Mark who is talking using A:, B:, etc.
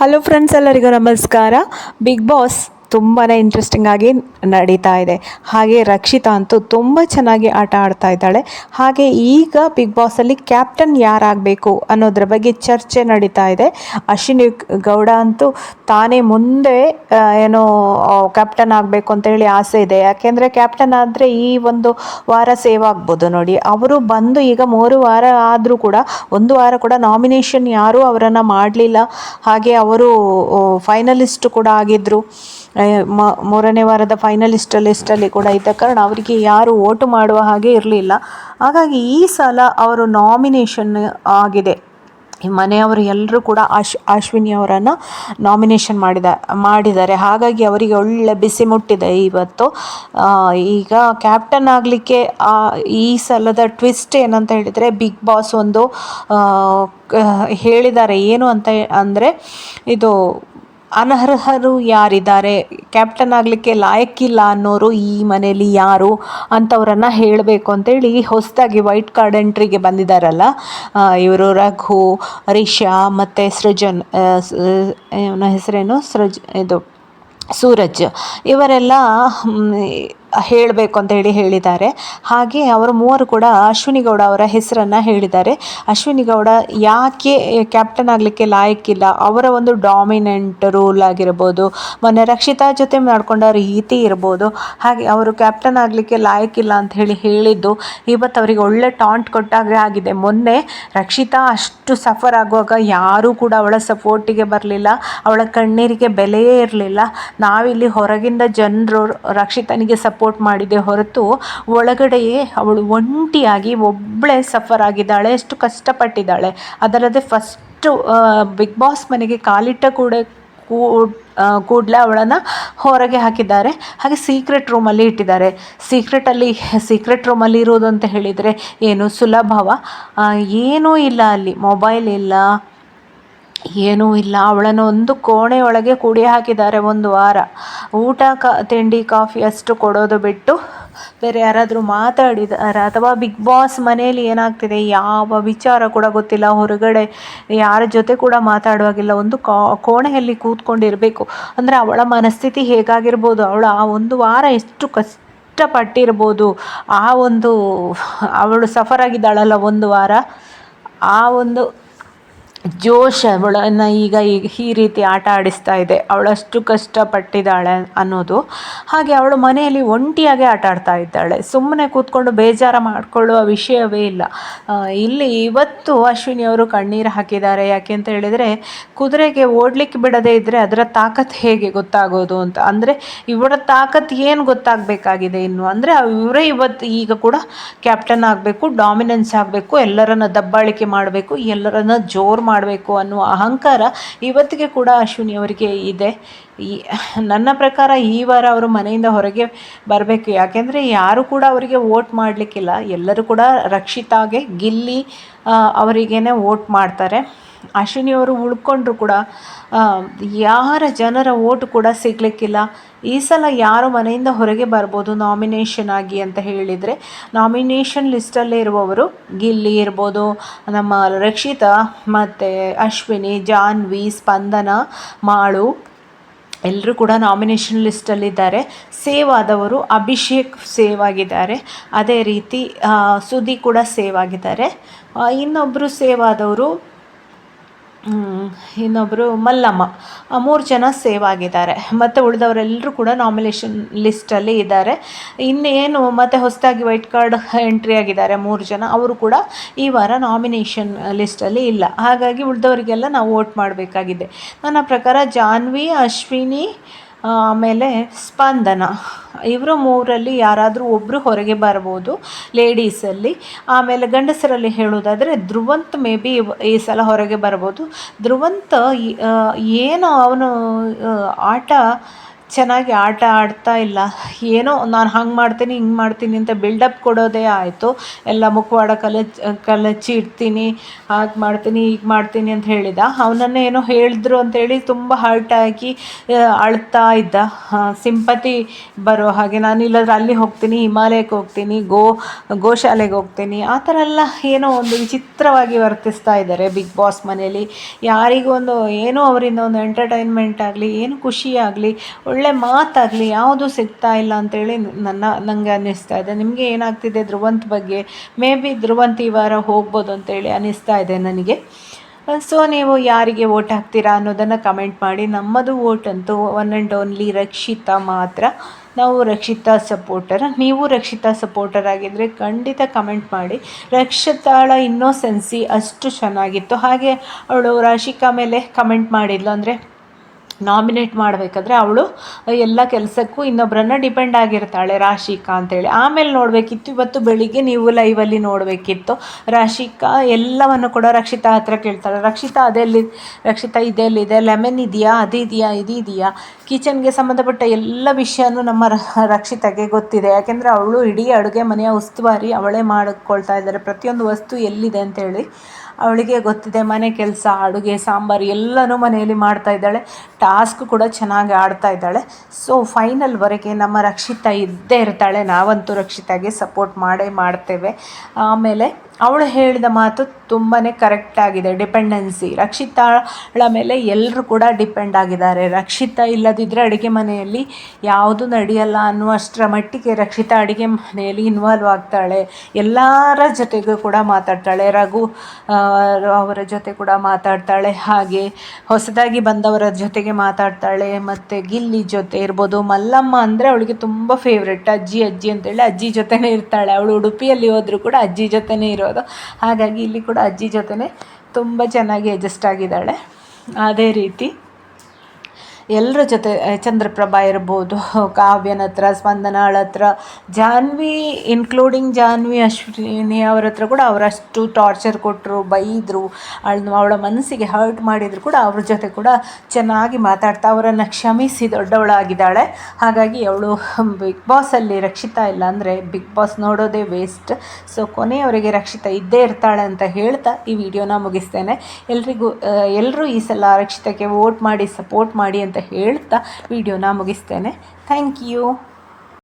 A: Hello friends ಎಲ್ಲರಿಗೂ ನಮಸ್ಕಾರ. Big boss ತುಂಬಾ ಇಂಟ್ರೆಸ್ಟಿಂಗ್ ಆಗಿ ನಡೀತಾ ಇದೆ. ಹಾಗೆ ರಕ್ಷಿತಾ ಅಂತೂ ತುಂಬ ಚೆನ್ನಾಗಿ ಆಟ ಆಡ್ತಾ ಇದ್ದಾಳೆ. ಹಾಗೆ ಈಗ ಬಿಗ್ ಬಾಸಲ್ಲಿ ಕ್ಯಾಪ್ಟನ್ ಯಾರಾಗಬೇಕು ಅನ್ನೋದ್ರ ಬಗ್ಗೆ ಚರ್ಚೆ ನಡೀತಾ ಇದೆ. ಅಶ್ವಿನಿ ಗೌಡ ಅಂತೂ ತಾನೇ ಮುಂದೆ ಏನೋ ಕ್ಯಾಪ್ಟನ್ ಆಗಬೇಕು ಅಂತ ಹೇಳಿ ಆಸೆ ಇದೆ. ಯಾಕೆಂದರೆ ಕ್ಯಾಪ್ಟನ್ ಆದರೆ ಈ ಒಂದು ವಾರ ಸೇವ್ ಆಗ್ಬೋದು ನೋಡಿ. ಅವರು ಬಂದು ಈಗ ಮೂರು ವಾರ ಆದರೂ ಕೂಡ, ಒಂದು ವಾರ ಕೂಡ ನಾಮಿನೇಷನ್ ಯಾರೂ ಅವರನ್ನು ಮಾಡಲಿಲ್ಲ. ಹಾಗೆ ಅವರು ಫೈನಲಿಸ್ಟ್ ಕೂಡ ಆಗಿದ್ದರು ಮೂರನೇ ವಾರದ ಫೈನಲಿಸ್ಟ್ ಲಿಸ್ಟಲ್ಲಿ ಕೂಡ ಇದ್ದ ಕಾರಣ ಅವರಿಗೆ ಯಾರು ಓಟು ಮಾಡುವ ಹಾಗೆ ಇರಲಿಲ್ಲ. ಹಾಗಾಗಿ ಈ ಸಲ ಅವರು ನಾಮಿನೇಷನ್ ಆಗಿದೆ. ಮನೆಯವರು ಎಲ್ಲರೂ ಕೂಡ ಅಶ್, ಅಶ್ವಿನಿ ಅವರನ್ನು ನಾಮಿನೇಷನ್ ಮಾಡಿದ, ಮಾಡಿದ್ದಾರೆ. ಹಾಗಾಗಿ ಅವರಿಗೆ ಒಳ್ಳೆ ಬಿಸಿ ಮುಟ್ಟಿದೆ ಇವತ್ತು. ಈಗ ಕ್ಯಾಪ್ಟನ್ ಆಗಲಿಕ್ಕೆ ಈ ಸಲದ ಟ್ವಿಸ್ಟ್ ಏನಂತ ಹೇಳಿದರೆ ಬಿಗ್ ಬಾಸ್ ಒಂದು ಹೇಳಿದ್ದಾರೆ. ಏನು ಅಂತ ಅಂದರೆ ಇದು ಅನರ್ಹರು ಯಾರಿದ್ದಾರೆ? ಕ್ಯಾಪ್ಟನ್ ಆಗಲಿಕ್ಕೆ ಲಾಯಕ್ಕಿಲ್ಲ ಅನ್ನೋರು ಈ ಮನೇಲಿ ಯಾರು ಅಂಥವ್ರನ್ನ ಹೇಳಬೇಕು ಅಂತೇಳಿ ಹೊಸದಾಗಿ ವೈಟ್ ಕಾರ್ಡ್ ಎಂಟ್ರಿಗೆ ಬಂದಿದ್ದಾರಲ್ಲ ಇವರು ರಘು ರಿಷಾ ಮತ್ತು ಸೃಜನ್ ಇವನ ಹೆಸರೇನು? ಸೃಜ್, ಇದು ಸೂರಜ್. ಇವರೆಲ್ಲ ಹೇಳಬೇಕು ಅಂತ ಹೇಳಿ ಹೇಳಿದ್ದಾರೆ. ಹಾಗೆ ಅವರು ಮೂವರು ಕೂಡ ಅಶ್ವಿನಿ ಗೌಡ ಅವರ ಹೆಸರನ್ನು ಹೇಳಿದ್ದಾರೆ. ಅಶ್ವಿನಿ ಗೌಡ ಯಾಕೆ ಕ್ಯಾಪ್ಟನ್ ಆಗಲಿಕ್ಕೆ ಲಾಯಕ್ಕಿಲ್ಲ? ಅವರ ಒಂದು ಡಾಮಿನೆಂಟ್ ರೂಲ್ ಆಗಿರ್ಬೋದು, ಮೊನ್ನೆ ರಕ್ಷಿತಾ ಜೊತೆ ಮಾಡ್ಕೊಂಡ ರೀತಿ ಇರ್ಬೋದು, ಹಾಗೆ ಅವರು ಕ್ಯಾಪ್ಟನ್ ಆಗಲಿಕ್ಕೆ ಲಾಯಕ್ಕಿಲ್ಲ ಅಂತ ಹೇಳಿ ಹೇಳಿದ್ದು, ಇವತ್ತು ಅವರಿಗೆ ಒಳ್ಳೆ ಟಾಂಟ್ ಕೊಟ್ಟಾಗ ಆಗಿದೆ. ಮೊನ್ನೆ ರಕ್ಷಿತಾ ಅಷ್ಟು ಸಫರ್ ಆಗುವಾಗ ಯಾರೂ ಕೂಡ ಅವಳ ಸಪೋರ್ಟಿಗೆ ಬರಲಿಲ್ಲ, ಅವಳ ಕಣ್ಣೀರಿಗೆ ಬೆಲೆಯೇ ಇರಲಿಲ್ಲ. ನಾವಿಲ್ಲಿ ಹೊರಗಿಂದ ಜನರು ರಕ್ಷಿತನಿಗೆ ಸಪೋರ್ಟ್ ಮಾಡಿದೆ ಹೊರತು ಒಳಗಡೆಯೇ ಅವಳು ಒಂಟಿಯಾಗಿ ಒಬ್ಬಳೇ ಸಫರ್ ಆಗಿದ್ದಾಳೆ, ಎಷ್ಟು ಕಷ್ಟಪಟ್ಟಿದ್ದಾಳೆ. ಅದರದೇ ಫಸ್ಟು ಬಿಗ್ ಬಾಸ್ ಮನೆಗೆ ಕಾಲಿಟ್ಟ ಕೂಡ ಕೂಡಲೇ ಅವಳನ್ನು ಹೊರಗೆ ಹಾಕಿದ್ದಾರೆ. ಹಾಗೆ ಸೀಕ್ರೆಟ್ ರೂಮಲ್ಲಿ ಇಟ್ಟಿದ್ದಾರೆ. ಸೀಕ್ರೆಟಲ್ಲಿ ಸೀಕ್ರೆಟ್ ರೂಮಲ್ಲಿ ಇರೋದು ಅಂತ ಹೇಳಿದರೆ ಏನು ಸುಲಭವ? ಏನೂ ಇಲ್ಲ ಅಲ್ಲಿ. ಮೊಬೈಲ್ ಇಲ್ಲ. ಏನೂ ಇಲ್ಲ. ಅವಳನ್ನು ಒಂದು ಕೋಣೆಯೊಳಗೆ ಕೂಡಿ ಹಾಕಿದ್ದಾರೆ ಒಂದು ವಾರ. ಊಟ, ಕ, ತಿಂಡಿ, ಕಾಫಿ ಅಷ್ಟು ಕೊಡೋದು ಬಿಟ್ಟು ಬೇರೆ ಯಾರಾದರೂ ಮಾತಾಡಿದಾರೆ ಅಥವಾ ಬಿಗ್ ಬಾಸ್ ಮನೆಯಲ್ಲಿ ಏನಾಗ್ತಿದೆ? ಯಾವ ವಿಚಾರ ಕೂಡ ಗೊತ್ತಿಲ್ಲ. ಹೊರಗಡೆ ಯಾರ ಜೊತೆ ಕೂಡ ಮಾತಾಡುವಾಗಿಲ್ಲ. ಒಂದು ಕಾ, ಕೋಣೆಯಲ್ಲಿ ಕೂತ್ಕೊಂಡಿರಬೇಕು. ಅಂದರೆ ಅವಳ ಮನಸ್ಥಿತಿ ಹೇಗಾಗಿರ್ಬೋದು? ಅವಳ ಆ ಒಂದು ವಾರ ಎಷ್ಟು ಕಷ್ಟ ಕಷ್ಟಪಟ್ಟಿರ್ಬೋದು? ಆ ಒಂದು, ಅವಳು ಸಫರ್ ಆಗಿದ್ದಾಳಲ್ಲ ಒಂದು ವಾರ? ಆ ಒಂದು ಜೋಶ್ ಅವಳನ್ನು ಈಗ ಈ ರೀತಿ ಆಟ ಆಡಿಸ್ತಾ ಇದೆ. ಅವಳಷ್ಟು ಕಷ್ಟಪಟ್ಟಿದ್ದಾಳೆ ಅನ್ನೋದು. ಹಾಗೆ ಅವಳು ಮನೆಯಲ್ಲಿ ಒಂಟಿಯಾಗೆ ಆಟ ಆಡ್ತಾ ಇದ್ದಾಳೆ. ಸುಮ್ಮನೆ ಕೂತ್ಕೊಂಡು ಬೇಜಾರು ಮಾಡಿಕೊಳ್ಳುವ ವಿಷಯವೇ ಇಲ್ಲ. ಇಲ್ಲಿ ಇವತ್ತು ಅಶ್ವಿನಿ ಅವರು ಕಣ್ಣೀರು ಹಾಕಿದ್ದಾರೆ. ಯಾಕೆ ಅಂತ ಹೇಳಿದರೆ, ಕುದುರೆಗೆ ಓಡಲಿಕ್ಕೆ ಬಿಡದೇ ಇದ್ದರೆ ಅದರ ತಾಕತ್ ಹೇಗೆ ಗೊತ್ತಾಗೋದು ಅಂತ. ಅಂದರೆ ಇವರ ತಾಕತ್ ಏನು ಗೊತ್ತಾಗಬೇಕಾಗಿದೆ ಇನ್ನು? ಅಂದರೆ ಇವರೇ ಇವತ್ತು ಈಗ ಕೂಡ ಕ್ಯಾಪ್ಟನ್ ಆಗಬೇಕು ಡಾಮಿನೆನ್ಸ್ ಆಗಬೇಕು, ಎಲ್ಲರನ್ನ ದಬ್ಬಾಳಿಕೆ ಮಾಡಬೇಕು, ಎಲ್ಲರನ್ನ ಜೋರು ಮಾಡಬೇಕು ಅನ್ನುವ ಅಹಂಕಾರ ಇವತ್ತಿಗೆ ಕೂಡ ಅಶ್ವಿನಿ ಅವರಿಗೆ ಇದೆ. ಈ ನನ್ನ ಪ್ರಕಾರ ಈ ವಾರ ಅವರು ಮನೆಯಿಂದ ಹೊರಗೆ ಬರಬೇಕು. ಯಾಕೆಂದರೆ ಯಾರು ಕೂಡ ಅವರಿಗೆ ವೋಟ್ ಮಾಡಲಿಕ್ಕಿಲ್ಲ. ಎಲ್ಲರೂ ಕೂಡ ರಕ್ಷಿತಾಗೆ ಗಿಲ್ಲಿ ಅವರಿಗೇ ವೋಟ್ ಮಾಡ್ತಾರೆ. ಅಶ್ವಿನಿ ಅವರು ಉಳ್ಕೊಂಡ್ರು ಕೂಡ ಯಾರ ಜನರ ಓಟು ಕೂಡ ಸಿಗ್ಲಿಕ್ಕಿಲ್ಲ. ಈ ಸಲ ಯಾರು ಮನೆಯಿಂದ ಹೊರಗೆ ಬರ್ಬೋದು ನಾಮಿನೇಷನ್ ಆಗಿ ಅಂತ ಹೇಳಿದರೆ ನಾಮಿನೇಷನ್ ಲಿಸ್ಟಲ್ಲೇ ಇರುವವರು ಗಿಲ್ಲಿ ಇರ್ಬೋದು, ನಮ್ಮ ರಕ್ಷಿತಾ ಮತ್ತು ಅಶ್ವಿನಿ, ಜಾನ್ವಿ, ಸ್ಪಂದನ, ಮಾಳು ಎಲ್ಲರೂ ಕೂಡ ನಾಮಿನೇಷನ್ ಲಿಸ್ಟಲ್ಲಿದ್ದಾರೆ ಸೇವ್ ಆದವರು ಅಭಿಷೇಕ್ ಸೇವ್ ಆಗಿದ್ದಾರೆ. ಅದೇ ರೀತಿ ಸುದಿ ಕೂಡ ಸೇವ್ ಆಗಿದ್ದಾರೆ. ಇನ್ನೊಬ್ಬರು ಸೇವ್ ಆದವರು ಇನ್ನೊಬ್ಬರು ಮಲ್ಲಮ್ಮ. ಮೂರು ಜನ ಸೇವ್ ಆಗಿದ್ದಾರೆ. ಮತ್ತು ಉಳಿದವರೆಲ್ಲರೂ ಕೂಡ ನಾಮಿನೇಷನ್ ಲಿಸ್ಟಲ್ಲಿ ಇದ್ದಾರೆ. ಇನ್ನೇನು ಮತ್ತು ಹೊಸದಾಗಿ ವೈಟ್ ಕಾರ್ಡ್ ಎಂಟ್ರಿ ಆಗಿದ್ದಾರೆ ಮೂರು ಜನ. ಅವರು ಕೂಡ ಈ ವಾರ ನಾಮಿನೇಷನ್ ಲಿಸ್ಟಲ್ಲಿ ಇಲ್ಲ. ಹಾಗಾಗಿ ಉಳಿದವರಿಗೆಲ್ಲ ನಾವು ವೋಟ್ ಮಾಡಬೇಕಾಗಿದೆ. ನನ್ನ ಪ್ರಕಾರ ಜಾನ್ವಿ, ಅಶ್ವಿನಿ ಆಮೇಲೆ ಸ್ಪಂದನ. ಇವರು ಮೂರಲ್ಲಿ ಯಾರಾದರೂ ಒಬ್ಬರು ಹೊರಗೆ ಬರ್ಬೋದು ಲೇಡೀಸಲ್ಲಿ. ಆಮೇಲೆ ಗಂಡಸರಲ್ಲಿ ಹೇಳೋದಾದರೆ ಧ್ರುವಂತ್ ಮೇ ಬಿ ಈ ಸಲ ಹೊರಗೆ ಬರ್ಬೋದು. ಧ್ರುವಂತ್ ಏನು ಅವನು ಆಟ ಚೆನ್ನಾಗಿ ಆಟ ಆಡ್ತಾ ಇಲ್ಲ. ಏನೋ ನಾನು ಹಂಗೆ ಮಾಡ್ತೀನಿ ಹಿಂಗೆ ಮಾಡ್ತೀನಿ ಅಂತ ಬಿಲ್ಡಪ್ ಕೊಡೋದೇ ಆಯಿತು. ಎಲ್ಲ ಮುಖವಾಡ ಕಲಚ್ ಕಲಚಿ ಇಡ್ತೀನಿ ಹಾಗೆ ಮಾಡ್ತೀನಿ ಹೀಗೆ ಮಾಡ್ತೀನಿ ಅಂತ ಹೇಳಿದ. ಅವನನ್ನೇ ಏನೋ ಹೇಳಿದ್ರು ಅಂತೇಳಿ ತುಂಬ ಹರ್ಟ್ ಆಗಿ ಆ, ಅಳ್ತಾ ಇದ್ದ. ಸಿಂಪತಿ ಬರೋ ಹಾಗೆ. ನಾನು ಇಲ್ಲದ್ರೆ ಅಲ್ಲಿ ಹೋಗ್ತೀನಿ ಹಿಮಾಲಯಕ್ಕೆ ಹೋಗ್ತೀನಿ ಗೋ ಗೋಶಾಲೆಗೆ ಹೋಗ್ತೀನಿ. ಆ ಥರ ಎಲ್ಲ ಏನೋ ಒಂದು ವಿಚಿತ್ರವಾಗಿ ವರ್ತಿಸ್ತಾ ಇದ್ದಾರೆ ಬಿಗ್ ಬಾಸ್ ಮನೆಯಲ್ಲಿ. ಯಾರಿಗೂ ಒಂದು ಏನೋ ಅವರಿಂದ ಒಂದು ಎಂಟರ್ಟೈನ್ಮೆಂಟ್ ಆಗಲಿ ಏನು ಖುಷಿ ಆಗಲಿ ಒಳ್ಳೆ ಮಾತಾಗಲಿ, ಯಾವುದು ಸಿಗ್ತಾ ಇಲ್ಲ ಅಂತೇಳಿ ನನ್ನ ನನಗೆ ಅನ್ನಿಸ್ತಾ ಇದೆ. ನಿಮಗೆ ಏನಾಗ್ತಿದೆ ಧ್ರುವಂತ ಬಗ್ಗೆ? ಮೇ ಬಿ ಧ್ರುವಂತ ಈ ವಾರ ಹೋಗ್ಬೋದು ಅಂತೇಳಿ ಅನ್ನಿಸ್ತಾ ಇದೆ ನನಗೆ. ಸೊ ನೀವು ಯಾರಿಗೆ ವೋಟ್ ಹಾಕ್ತೀರಾ ಅನ್ನೋದನ್ನು ಕಮೆಂಟ್ ಮಾಡಿ. ನಮ್ಮದು ವೋಟ್ ಅಂತೂ ಒನ್ ಆ್ಯಂಡ್ ಓನ್ಲಿ ರಕ್ಷಿತಾ ಮಾತ್ರ. ನಾವು ರಕ್ಷಿತಾ ಸಪೋರ್ಟರ್ ನೀವು ರಕ್ಷಿತಾ ಸಪೋರ್ಟರ್ ಆಗಿದ್ದರೆ ಖಂಡಿತ ಕಮೆಂಟ್ ಮಾಡಿ. ರಕ್ಷಿತಾಳ ಇನ್ನೋಸೆನ್ಸಿ ಅಷ್ಟು ಚೆನ್ನಾಗಿತ್ತು. ಹಾಗೆ ಅವಳು ರಾಶಿಕಾ ಮೇಲೆ ಕಮೆಂಟ್ ಮಾಡಿದ್ಲು ಅಂದರೆ ನಾಮಿನೇಟ್ ಮಾಡಬೇಕಾದ್ರೆ ಅವಳು ಎಲ್ಲ ಕೆಲಸಕ್ಕೂ ಇನ್ನೊಬ್ಬರನ್ನ ಡಿಪೆಂಡ್ ಆಗಿರ್ತಾಳೆ ರಾಶಿಕಾ ಅಂತೇಳಿ. ಆಮೇಲೆ ನೋಡಬೇಕಿತ್ತು, ಇವತ್ತು ಬೆಳಿಗ್ಗೆ ನೀವು ಲೈವಲ್ಲಿ ನೋಡಬೇಕಿತ್ತು. ರಾಶಿಕಾ ಎಲ್ಲವನ್ನು ಕೂಡ ರಕ್ಷಿತಾ ಹತ್ರ ಕೇಳ್ತಾಳೆ. ರಕ್ಷಿತಾ, ಅದೆಲ್ಲಿ, ರಕ್ಷಿತಾ, ಇದೆಲ್ಲಿದೆ? ಲೆಮನ್ ಇದೆಯಾ? ಅದಿದೆಯಾ ಇದಿದೆಯಾ ಕಿಚನ್ಗೆ ಸಂಬಂಧಪಟ್ಟ ಎಲ್ಲ ವಿಷಯನೂ ನಮ್ಮ ರಕ್ಷಿತಾಗೆ ಗೊತ್ತಿದೆ. ಯಾಕೆಂದರೆ ಅವಳು ಇಡೀ ಅಡುಗೆ ಮನೆಯ ಉಸ್ತುವಾರಿ ಅವಳೇ ಮಾಡಿಕೊಳ್ತಾ ಇದ್ದಾರೆ. ಪ್ರತಿಯೊಂದು ವಸ್ತು ಎಲ್ಲಿದೆ ಅಂತೇಳಿ. ಅವಳಿಗೆ ಗೊತ್ತಿದೆ ಮನೆ ಕೆಲಸ, ಅಡುಗೆ, ಸಾಂಬಾರು ಎಲ್ಲನೂ ಮನೆಯಲ್ಲಿ ಮಾಡ್ತಾ ಇದ್ದಾಳೆ. ಟಾಸ್ಕ್ ಕೂಡ ಚೆನ್ನಾಗಿ ಆಡ್ತಾ ಇದ್ದಾಳೆ. ಸೊ ಫೈನಲ್ವರೆಗೆ ನಮ್ಮ ರಕ್ಷಿತಾ ಇದ್ದೇ ಇರ್ತಾಳೆ. ನಾವಂತೂ ರಕ್ಷಿತಾಗೆ ಸಪೋರ್ಟ್ ಮಾಡೇ ಮಾಡ್ತೇವೆ. ಆಮೇಲೆ ಅವಳು ಹೇಳಿದ ಮಾತು ತುಂಬಾ ಕರೆಕ್ಟ್ ಆಗಿದೆ. ಡಿಪೆಂಡೆನ್ಸಿ ರಕ್ಷಿತಾಳ ಮೇಲೆ ಎಲ್ಲರೂ ಕೂಡ ಡಿಪೆಂಡ್ ಆಗಿದ್ದಾರೆ. ರಕ್ಷಿತಾ ಇಲ್ಲದಿದ್ದರೆ ಅಡುಗೆ ಮನೆಯಲ್ಲಿ ಯಾವುದು ನಡೆಯಲ್ಲ ಅನ್ನುವಷ್ಟರ ಮಟ್ಟಿಗೆ ರಕ್ಷಿತಾ ಅಡುಗೆ ಮನೆಯಲ್ಲಿ ಇನ್ವಾಲ್ವ್ ಆಗ್ತಾಳೆ. ಎಲ್ಲರ ಜೊತೆಗೂ ಕೂಡ ಮಾತಾಡ್ತಾಳೆ. ರಘು ಅವರ ಜೊತೆ ಕೂಡ ಮಾತಾಡ್ತಾಳೆ. ಹಾಗೆ ಹೊಸದಾಗಿ ಬಂದವರ ಜೊತೆಗೆ ಮಾತಾಡ್ತಾಳೆ. ಮತ್ತು ಗಿಲ್ಲಿ ಜೊತೆ ಇರ್ಬೋದು. ಮಲ್ಲಮ್ಮ ಅಂದರೆ ಅವಳಿಗೆ ತುಂಬ ಫೇವ್ರೆಟ್ ಅಜ್ಜಿ ಅಜ್ಜಿ ಅಂತೇಳಿ ಅಜ್ಜಿ ಜೊತೆನೇ ಇರ್ತಾಳೆ. ಅವಳು ಉಡುಪಿಯಲ್ಲಿ ಹೋದರೂ ಕೂಡ ಅಜ್ಜಿ ಜೊತೆನೇ ಇರೋದು ಹಾಗಾಗಿ ಇಲ್ಲಿ ಕೂಡ ಅಜ್ಜಿ ಜೊತೆನೇ ತುಂಬ ಚೆನ್ನಾಗಿ ಅಡ್ಜಸ್ಟ್ ಆಗಿದ್ದಾಳೆ. ಅದೇ ರೀತಿ ಎಲ್ಲರ ಜೊತೆ ಚಂದ್ರಪ್ರಭಾ ಇರ್ಬೋದು, ಕಾವ್ಯನ ಹತ್ರ, ಸ್ಪಂದನಾಳ ಹತ್ರ, ಜಾನ್ವಿ ಇನ್ಕ್ಲೂಡಿಂಗ್ ಜಾನ್ವಿ, ಅಶ್ವಿನಿ ಅವ್ರ ಹತ್ರ ಕೂಡ ಅವರಷ್ಟು ಟಾರ್ಚರ್ ಕೊಟ್ಟರು ಬೈದರು ಅವಳನ್ನ ಅವಳ ಮನಸ್ಸಿಗೆ ಹರ್ಟ್ ಮಾಡಿದ್ರು ಕೂಡ ಅವ್ರ ಜೊತೆ ಕೂಡ ಚೆನ್ನಾಗಿ ಮಾತಾಡ್ತಾ, ಅವರನ್ನು ಕ್ಷಮಿಸಿ ದೊಡ್ಡವಳಾಗಿದ್ದಾಳೆ. ಹಾಗಾಗಿ ಅವಳು ಬಿಗ್ ಬಾಸಲ್ಲಿ ರಕ್ಷಿತಾ ಇಲ್ಲ ಅಂದರೆ ಬಿಗ್ ಬಾಸ್ ನೋಡೋದೇ ವೇಸ್ಟ್ ಸೊ ಕೊನೆಯವರೆಗೆ ರಕ್ಷಿತಾ ಇದ್ದೇ ಇರ್ತಾಳೆ ಅಂತ ಹೇಳ್ತಾ ಈ ವಿಡಿಯೋನ ಮುಗಿಸ್ತೇನೆ. ಎಲ್ರಿಗೂ ಎಲ್ಲರೂ ಈ ಸಲ ರಕ್ಷಿತಕ್ಕೆ ವೋಟ್ ಮಾಡಿ ಸಪೋರ್ಟ್ ಮಾಡಿ ಹೇಳ್ತಾ ವಿಡಿಯೋನ ಮುಗಿಸ್ತೇನೆ. Thank you